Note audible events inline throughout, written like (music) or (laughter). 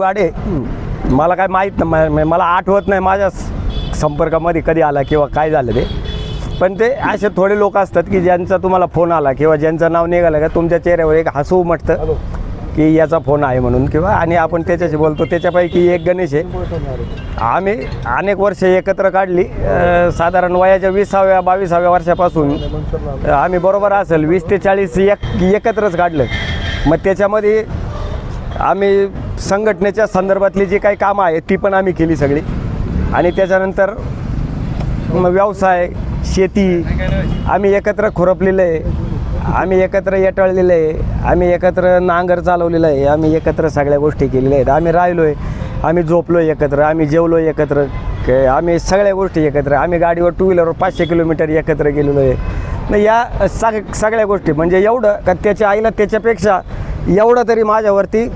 गाडे मला काय माहीत नाही मला आठवत नाही माझ्या संपर्कामध्ये कधी आला किंवा काय झालं ते. पण ते असे थोडे लोक असतात की ज्यांचा तुम्हाला फोन आला किंवा ज्यांचं नाव निघालं का तुमच्या चेहऱ्यावर एक हसू उमटतं की याचा फोन आहे म्हणून किंवा आणि आपण त्याच्याशी बोलतो त्याच्यापैकी एक गणेश आहे. आम्ही अनेक वर्ष एकत्र काढली. साधारण वयाच्या विसाव्या बावीसाव्या वर्षापासून आम्ही बरोबर असेल वीस ते चाळीस एक एकत्रच काढलं. मग त्याच्यामध्ये आम्ही संघटनेच्या संदर्भातली जी काही कामं आहेत ती पण आम्ही केली सगळी. आणि त्याच्यानंतर मग व्यवसाय शेती आम्ही एकत्र खुरपलेलं आहे. आम्ही एकत्र येटळलेलं आहे. आम्ही एकत्र नांगर चालवलेलं आहे. आम्ही एकत्र सगळ्या गोष्टी केलेल्या आहेत. आम्ही राहिलो आहे आम्ही झोपलो एकत्र. आम्ही जेवलो एकत्र. आम्ही सगळ्या गोष्टी एकत्र. आम्ही गाडीवर टू व्हीलरवर पाचशे किलोमीटर एकत्र गेलेलो आहे. मग या सग सगळ्या गोष्टी म्हणजे एवढं का त्याच्या आईला त्याच्यापेक्षा एवढं तरी माझ्यावरती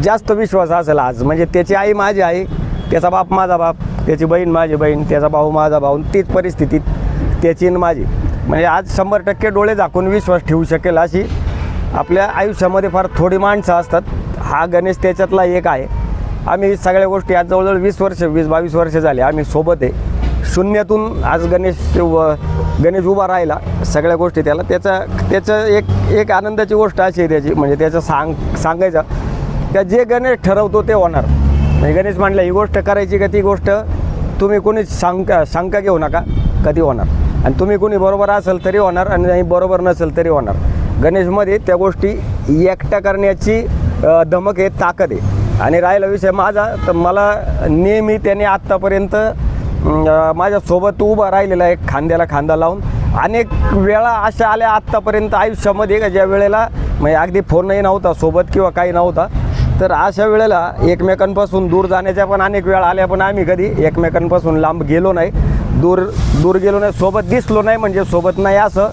जास्त विश्वास असेल आज. म्हणजे त्याची आई माझी आई त्याचा बाप माझा बाप त्याची बहीण माझी बहीण त्याचा भाऊ माझा भाऊ तीच परिस्थितीत त्याची आणि माझी. म्हणजे आज शंभर टक्के डोळे झाकून विश्वास ठेवू शकेल अशी आपल्या आयुष्यामध्ये फार थोडी माणसं असतात. हा गणेश त्याच्यातला एक आहे. आम्ही सगळ्या गोष्टी आज जवळजवळ वीस वर्ष वीस बावीस वर्ष झाले. आम्ही सोबत आहे. शून्यातून आज गणेश व गणेश उभा राहिला. सगळ्या गोष्टी त्याला. त्याचा त्याचं एक एक आनंदाची गोष्ट अशी आहे त्याची. म्हणजे त्याचं सांग सांगायचं का जे गणेश ठरवतो ते होणार. म्हणजे गणेश म्हणलं ही गोष्ट करायची का ती गोष्ट? तुम्ही कोणी सांगता सांगता घेऊ नका कधी होणार. आणि तुम्ही कोणी बरोबर असेल तरी होणार आणि नाही बरोबर नसेल तरी होणार. गणेशमध्ये त्या गोष्टी एकट्या करण्याची धमक आहे ताकद आहे. आणि राहिला विषय माझा तर मला नेहमी त्याने आत्तापर्यंत माझ्यासोबत उभा राहिलेला आहे खांद्याला खांदा लावून अनेक वेळा अशा आल्या आत्तापर्यंत आयुष्यामध्ये का ज्या वेळेला म्हणजे अगदी फोनही नव्हता सोबत किंवा काही नव्हता तर अशा वेळेला एकमेकांपासून दूर जाण्याच्या पण अनेक वेळा आल्या पण आम्ही कधी एकमेकांपासून लांब गेलो नाही. दूर दूर गेलो नाही सोबत दिसलो नाही म्हणजे सोबत नाही असं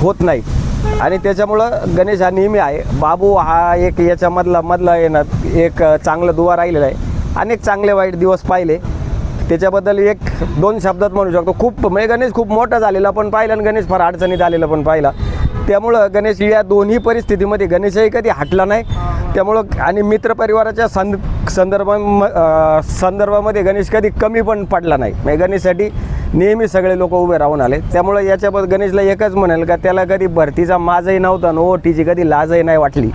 होत नाही. आणि त्याच्यामुळं गणेश हा नेहमी आहे. बाबू हा एक याच्यामधला मधला आहे ना एक चांगला दुवा राहिलेला आहे. अनेक चांगले वाईट दिवस पाहिले. त्याच्याबद्दल एक दोन शब्दात म्हणू शकतो. खूप म्हणजे गणेश खूप मोठा झालेला पण पाहिला आणि गणेश फार अडचणीत आलेला पण पाहिला. त्यामुळं गणेश या दोन्ही परिस्थितीमध्ये गणेशही कधी हटला नाही. त्यामुळं आणि मित्रपरिवाराच्या सं संदर्भा संदर्भामध्ये गणेश कधी कमी पण पडला नाही. म्हणजे गणेशसाठी नेहमी सगळे लोक उभे राहून आले. त्यामुळं याच्याबद्दल गणेशला एकच म्हणेल का त्याला कधी भरतीचा माजही नव्हता आणि ओटीची कधी लाजही नाही वाटली.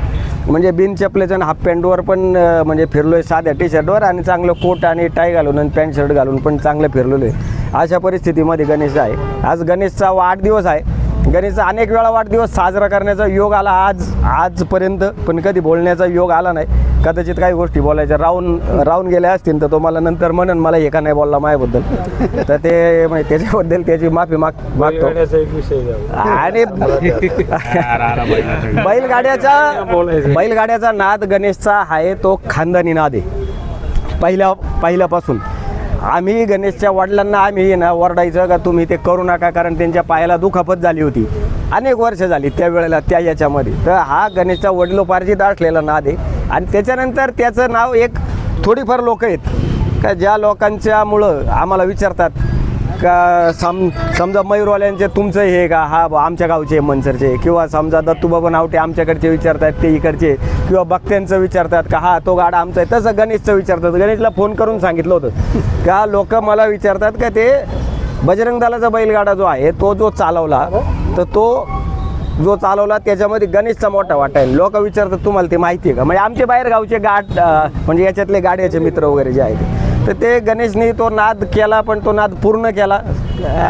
म्हणजे बिन चपलेचं आणि हाफ पॅन्टवर पण म्हणजे फिरलो आहे साध्या टी शर्टवर आणि चांगलं कोट आणि टाय घालून आणि पॅन्ट शर्ट घालून पण चांगलं फिरलेलो आहे अशा परिस्थितीमध्ये गणेश आहे. आज गणेशचा वाढदिवस आहे. गणेशचा अनेक वेळा वाढदिवस साजरा करण्याचा योग आला आज आजपर्यंत पण कधी बोलण्याचा योग आला नाही. कदाचित काही गोष्टी बोलायच्या. राहून राहून गेल्या असतील तर तो मला नंतर म्हणन मला हे का नाही बोलला माझ्याबद्दल तर ते म्हणजे त्याच्याबद्दल त्याची माफी माग मागतो. एक. आणि (laughs) बैलगाड्याचा बैलगाड्याचा नाद गणेशचा आहे तो खानदानी नाद आहे. पहिल्या पहिल्यापासून. आम्ही गणेशच्या वडिलांना आम्ही ना ओरडायचं का तुम्ही ते करू नका कारण त्यांच्या पायाला दुखापत झाली होती. अनेक वर्ष झाली त्या वेळेला त्या याच्यामध्ये. तर हा गणेशचा वडिलोपार्जित असलेला नाद आहे. आणि त्याच्यानंतर त्याचं नाव एक थोडीफार लोक आहेत. का ज्या लोकांच्यामुळं आम्हाला विचारतात का सम समजा मयूरवाल्यांचे तुमचं हे का? हा बा आमच्या गावचे मनसरचे किंवा समजा दत्तूबाबा नावटे आमच्याकडचे विचारतात ते इकडचे किंवा भक्त्यांचं विचारतात का हा तो गाडा आमचा आहे. तसं गणेशचं विचारतात. गणेशला फोन करून सांगितलं होतं. का लोक मला विचारतात का ते बजरंग दलाचा बैलगाडा जो आहे तो जो चालवला तर तो जो चालवला त्याच्यामध्ये गणेशचा मोठा वाटा आहे. लोक विचारतात तुम्हाला ते माहिती आहे का? म्हणजे आमचे बाहेर गावचे गाठ म्हणजे याच्यातले गाड्याचे मित्र वगैरे जे आहेत तर ते गणेशने तो नाद केला पण तो नाद पूर्ण केला.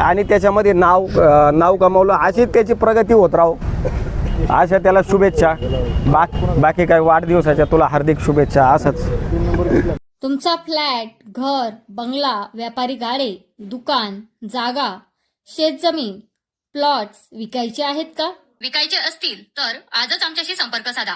आणि त्याच्यामध्ये नाव नाव कमवलं अशीच त्याची प्रगती होत राहो. अशा त्याला शुभेच्छा. बाक बाकी काय वाढदिवसाच्या तुला हार्दिक शुभेच्छा. असंच. तुमचा फ्लॅट घर बंगला व्यापारी गाडे दुकान जागा शेतजमीन प्लॉट्स विकायचे आहेत का? विकायचे असतील तर आजच आमच्याशी संपर्क साधा.